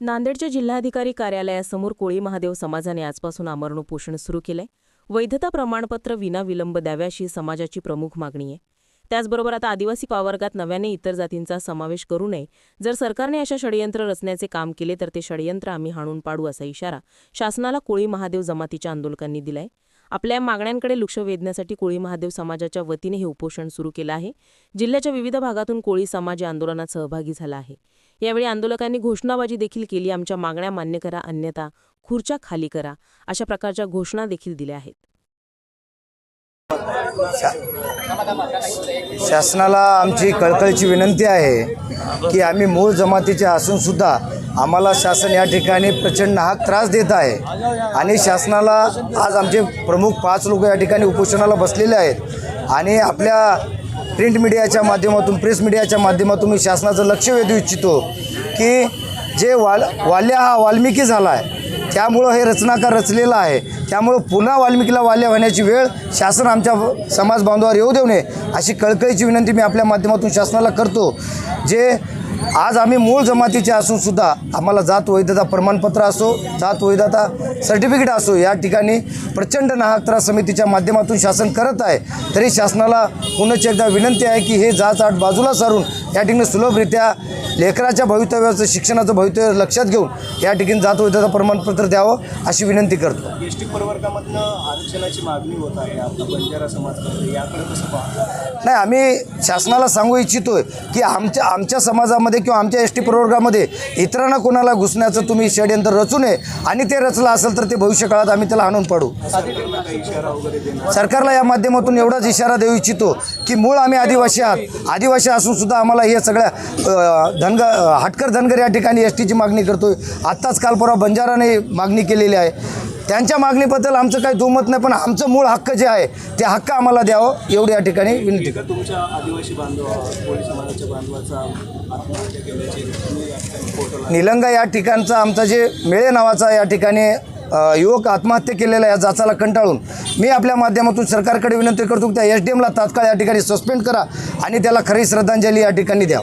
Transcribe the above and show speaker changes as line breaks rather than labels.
नांदेडच्या जिल्हाधिकारी कार्यालयासमोर कोळी महादेव समाजाने आजपासून आमरण उपोषण सुरू केलंय. वैधता प्रमाणपत्र विना विलंब द्याव्याशी समाजाची प्रमुख मागणी आहे. त्याचबरोबर आता आदिवासी पावर्गात नव्याने इतर जातींचा समावेश करू नये. जर सरकारने अशा षडयंत्र रचण्याचे काम केले तर ते षडयंत्र आम्ही हाणून पाडू असा इशारा शासनाला कोळी महादेव जमातीच्या आंदोलकांनी दिलाय. आपल्या मागण्यांकडे लक्ष वेधण्यासाठी कोळी महादेव समाजाच्या वतीने हे उपोषण सुरू केलं आहे. जिल्ह्याच्या विविध भागातून कोळी समाज या आंदोलनात सहभागी झाला आहे. यावेळी आंदोलकांनी घोषणाबाजी देखील केली. आमच्या मागण्या मान्य करा अन्यथा खुर्च्या खाली करा अशा प्रकारच्या घोषणा देखील दिल्या आहेत.
शासनाला आमची कळकळीची विनंती आहे की आम्ही मूळ जमातीचे असून सुद्धा आम्हाला शासन या ठिकाणी प्रचंड हा त्रास देत आहे. आणि शासनाला आज आमचे प्रमुख पाच लोक या ठिकाणी उपोषणाला बसलेले आहेत. आणि आपल्या प्रिंट मीडियाच्या माध्यमातून प्रेस मीडियाच्या माध्यमातून मी शासनाचं लक्ष वेधू इच्छितो की जे वाल वाल्या हा वाल्मिकी झाला आहे त्यामुळं हे रचनाकार रचलेलं आहे. त्यामुळं पुन्हा वाल्मिकीला वाल्या होण्याची वेळ शासन आमच्या समाज बांधवावर येऊ देऊ नये अशी कळकळीची विनंती मी आपल्या माध्यमातून शासनाला करतो. जे आज आम्ही मूळ जमातीचे असूनसुद्धा आम्हाला जात वैधता प्रमाणपत्र असो जात वैधता सर्टिफिकेट असो या ठिकाणी प्रचंड नाहक त्रास समितीच्या माध्यमातून शासन करत आहे. तरी शासनाला पुनश्च एकदा विनंती आहे की हे जात आठ बाजूला सारून या ठिकाणी सुलभरित्या लेकराच्या भवितव्याचं शिक्षणाचं भवितव्य लक्षात घेऊन या ठिकाणी जात वैधता प्रमाणपत्र द्यावं अशी विनंती करतो.
एस टी प्रवर्गामधनं आरक्षणाची मागणी होत आहे आपला बंजारा समाज करते याकडे कसं पाहता?
नाही आम्ही शासनाला सांगू इच्छितोय की आमच्या आमच्या समाजामध्ये किंवा आमच्या एस टी प्रवर्गामध्ये इतरांना कोणाला घुसण्याचं तुम्ही षडयंत्र रचू नये आणि ते रचलं असेल तर ते भविष्यकाळात आम्ही त्याला आणून पाडू.
सरकारला
या माध्यमातून एवढाच इशारा देऊ इच्छितो की मूळ आम्ही आदिवासी आहात. आदिवासी असून सुद्धा आम्हाला हे सगळ्या धनग अ, हटकर धनगर या ठिकाणी एस टीची मागणी करतोय. आत्ताच काल परवा बंजाराने मागणी केलेली आहे. त्यांच्या मागणीबद्दल आमचं काही दुमत नाही पण आमचं मूळ हक्क जे आहे ते हक्क आम्हाला द्यावं एवढी या ठिकाणी विनंती.
तुमच्या आदिवासी बांधव
निलंगा या ठिकाणचा आमचा जे मेळे नावाचा या ठिकाणी युवक आत्महत्या केलेला या जाचाला कंटाळून. मी आपल्या माध्यमातून सरकारकडे विनंती करतो की त्या एस डी एमला तात्काळ या ठिकाणी सस्पेंड करा आणि त्याला खरी श्रद्धांजली या ठिकाणी द्या.